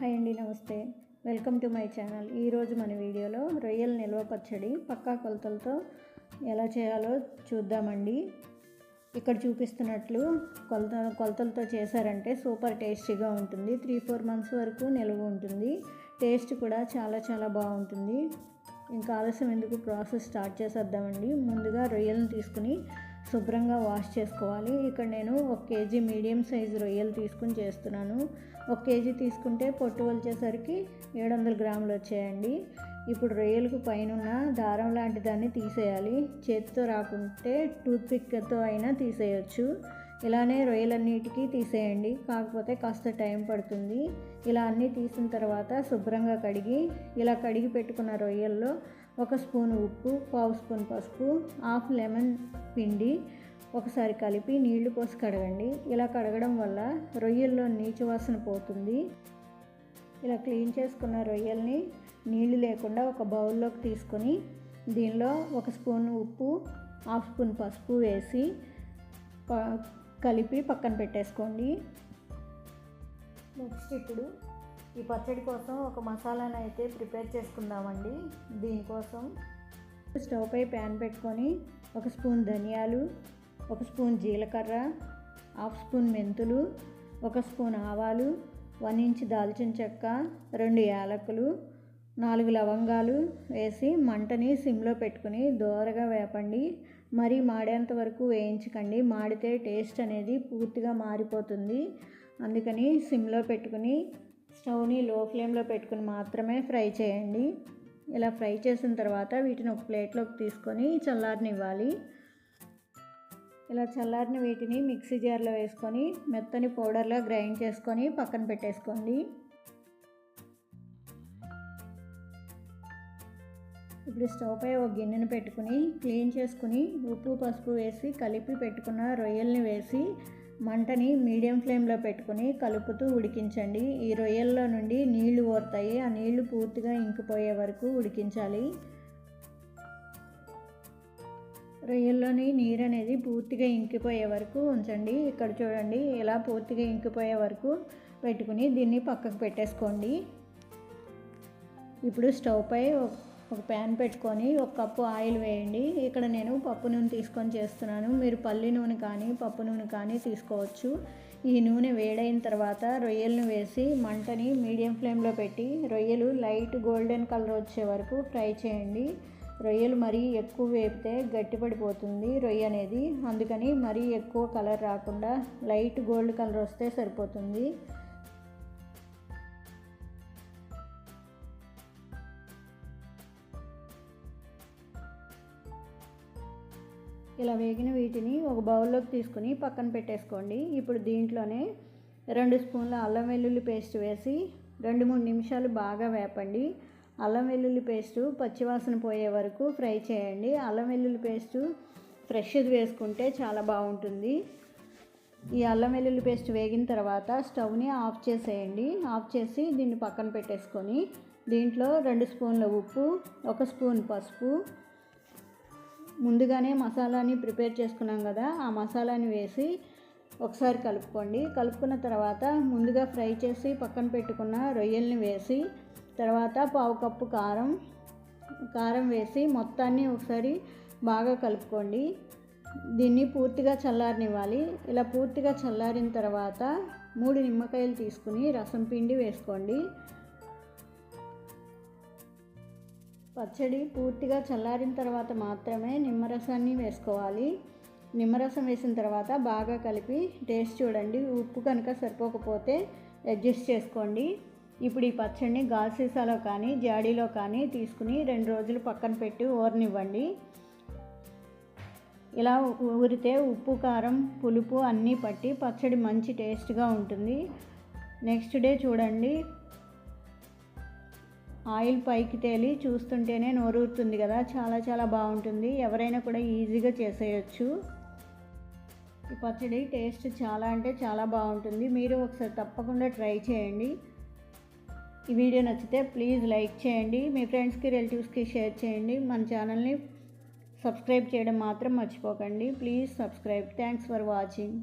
Hi అండి నమస్తే. Welcome to my channel. ఈరోజు మన వీడియోలో రొయ్యల నిల్వ పచ్చడి పక్కా కొలతలతో ఎలా చేయాలో చూద్దామండి. ఇక్కడ చూపిస్తున్నట్లు కొలత కొలతలతో చేశారంటే సూపర్ టేస్టీగా ఉంటుంది. త్రీ ఫోర్ మంత్స్ వరకు నిల్వ ఉంటుంది. టేస్ట్ కూడా చాలా చాలా బాగుంటుంది. ఇంకా ఆలస్యం ఎందుకు? ప్రాసెస్ స్టార్ట్ చేసేద్దామండి. ముందుగా రొయ్యలను తీసుకుని శుభ్రంగా వాష్ చేసుకోవాలి. ఇక్కడ నేను ఒక కేజీ మీడియం సైజు రొయ్యలు తీసుకుని చేస్తున్నాను. ఒక కేజీ తీసుకుంటే పొట్టు వచ్చేసరికి ఏడు వందల గ్రాములు వచ్చాయండి. ఇప్పుడు రొయ్యలకు పైన దారం లాంటి దాన్ని తీసేయాలి. చేతితో రాకుంటే టూత్పిక్తో అయినా తీసేయచ్చు. ఇలానే రొయ్యలన్నిటికీ తీసేయండి. కాకపోతే కాస్త టైం పడుతుంది. ఇలా అన్నీ తీసిన తర్వాత శుభ్రంగా కడిగి ఇలా కడిగి పెట్టుకున్న రొయ్యల్లో ఒక స్పూన్ ఉప్పు పావు స్పూన్ పసుపు హాఫ్ లెమన్ పిండి ఒకసారి కలిపి నీళ్ళు పోసి కడగండి. ఇలా కడగడం వల్ల రొయ్యల్లో నీచు వాసన పోతుంది. ఇలా క్లీన్ చేసుకున్న రొయ్యల్ని నీళ్ళు లేకుండా ఒక బౌల్లోకి తీసుకొని దీనిలో ఒక స్పూన్ ఉప్పు హాఫ్ స్పూన్ పసుపు వేసి కలిపి పక్కన పెట్టేసుకోండి. నెక్స్ట్ ఇప్పుడు ఈ పచ్చడి కోసం ఒక మసాలాను అయితే ప్రిపేర్ చేసుకుందామండి. దీనికోసం స్టవ్ పై ప్యాన్ పెట్టుకొని ఒక స్పూన్ ధనియాలు ఒక స్పూన్ జీలకర్ర హాఫ్ స్పూన్ మెంతులు ఒక స్పూన్ ఆవాలు వన్ ఇంచ్ దాల్చిన చెక్క రెండు యాలకులు నాలుగు లవంగాలు వేసి మంటని సిమ్లో పెట్టుకుని దోరగా వేపండి. మరీ మాడేంత వరకు వేయించకండి. మాడితే టేస్ట్ అనేది పూర్తిగా మారిపోతుంది. అందుకని సిమ్లో పెట్టుకుని స్టవ్ని లో ఫ్లేమ్లో పెట్టుకుని మాత్రమే ఫ్రై చేయండి. ఇలా ఫ్రై చేసిన తర్వాత వీటిని ఒక ప్లేట్లోకి తీసుకొని చల్లారనివ్వాలి. ఇలా చల్లారిన వీటిని మిక్సీ జార్లో వేసుకొని మెత్తని పౌడర్లో గ్రైండ్ చేసుకొని పక్కన పెట్టేసుకోండి. ఇప్పుడు స్టవ్ పై ఒక గిన్నెను పెట్టుకుని క్లీన్ చేసుకుని ఉప్పు పసుపు వేసి కలిపి పెట్టుకున్న రొయ్యల్ని వేసి మంటని మీడియం ఫ్లేమ్లో పెట్టుకుని కలుపుతూ ఉడికించండి. ఈ రొయ్యల్లో నుండి నీళ్ళు ఓరుతాయి. ఆ నీళ్ళు పూర్తిగా ఇంకిపోయే వరకు ఉడికించాలి. రొయ్యల్లోని నీరు అనేది పూర్తిగా ఇంకిపోయే వరకు ఉంచండి. ఇక్కడ చూడండి ఇలా పూర్తిగా ఇంకిపోయే వరకు పెట్టుకుని దీన్ని పక్కకు పెట్టేసుకోండి. ఇప్పుడు స్టవ్ పై ఒక ప్యాన్ పెట్టుకొని ఒక కప్పు ఆయిల్ వేయండి. ఇక్కడ నేను పప్పు నూనె తీసుకొని చేస్తున్నాను. మీరు పల్లి నూనె కానీ పప్పు నూనె కానీ తీసుకోవచ్చు. ఈ నూనె వేడైన తర్వాత రొయ్యలను వేసి మంటని మీడియం ఫ్లేమ్లో పెట్టి రొయ్యలు లైట్ గోల్డెన్ కలర్ వచ్చే వరకు ఫ్రై చేయండి. రొయ్యలు మరీ ఎక్కువ వేపితే గట్టిపడిపోతుంది రొయ్య అనేది. అందుకని మరీ ఎక్కువ కలర్ రాకుండా లైట్ గోల్డ్ కలర్ వస్తే సరిపోతుంది. ఇలా వేగిన వీటిని ఒక బౌల్లోకి తీసుకుని పక్కన పెట్టేసుకోండి. ఇప్పుడు దీంట్లోనే రెండు స్పూన్ల అల్లం వెల్లుల్లి పేస్ట్ వేసి రెండు మూడు నిమిషాలు బాగా వేపండి. అల్లం వెల్లుల్లి పేస్టు పచ్చివాసన పోయే వరకు ఫ్రై చేయండి. అల్లం వెల్లుల్లి పేస్టు ఫ్రెష్ది వేసుకుంటే చాలా బాగుంటుంది. ఈ అల్లం వెల్లుల్లి పేస్ట్ వేగిన తర్వాత స్టవ్ని ఆఫ్ చేసేయండి. ఆఫ్ చేసి దీన్ని పక్కన పెట్టేసుకొని దీంట్లో రెండు స్పూన్ల ఉప్పు ఒక స్పూన్ పసుపు ముందుగానే మసాలాని ప్రిపేర్ చేసుకున్నాం కదా ఆ మసాలాని వేసి ఒకసారి కలుపుకోండి. కలుపుకున్న తర్వాత ముందుగా ఫ్రై చేసి పక్కన పెట్టుకున్న రొయ్యల్ని వేసి తర్వాత పావు కప్పు కారం కారం వేసి మొత్తాన్ని ఒకసారి బాగా కలుపుకోండి. దీన్ని పూర్తిగా చల్లారనివ్వాలి. ఇలా పూర్తిగా చల్లారిన తర్వాత మూడు నిమ్మకాయలు తీసుకుని రసం పిండి వేసుకోండి. పచ్చడి పూర్తిగా చల్లారిన తర్వాత మాత్రమే నిమ్మరసాన్ని వేసుకోవాలి. నిమ్మరసం వేసిన తర్వాత బాగా కలిపి టేస్ట్ చూడండి. ఉప్పు కనుక సరిపోకపోతే అడ్జస్ట్ చేసుకోండి. ఇప్పుడు ఈ పచ్చడిని గాజు సీసాలో కానీ జాడీలో కానీ తీసుకుని రెండు రోజులు పక్కన పెట్టి ఊరనివ్వండి ఇలా ఊరితే ఉప్పు కారం పులుపు అన్నీ పట్టి పచ్చడి మంచి టేస్ట్గా ఉంటుంది. నెక్స్ట్ డే చూడండి. ఆయిల్ పైకి తేలి చూస్తుంటేనే నోరూరుతుంది కదా. చాలా చాలా బాగుంటుంది. ఎవరైనా కూడా ఈజీగా చేసేయచ్చు. ఈ పచ్చడి టేస్ట్ చాలా అంటే చాలా బాగుంటుంది. మీరు ఒకసారి తప్పకుండా ట్రై చేయండి. ఈ వీడియో నచ్చితే ప్లీజ్ లైక్ చేయండి. మీ ఫ్రెండ్స్కి రిలేటివ్స్కి షేర్ చేయండి. మన ఛానల్ని సబ్స్క్రైబ్ చేయడం మాత్రం మర్చిపోకండి. Please subscribe. Thanks for watching.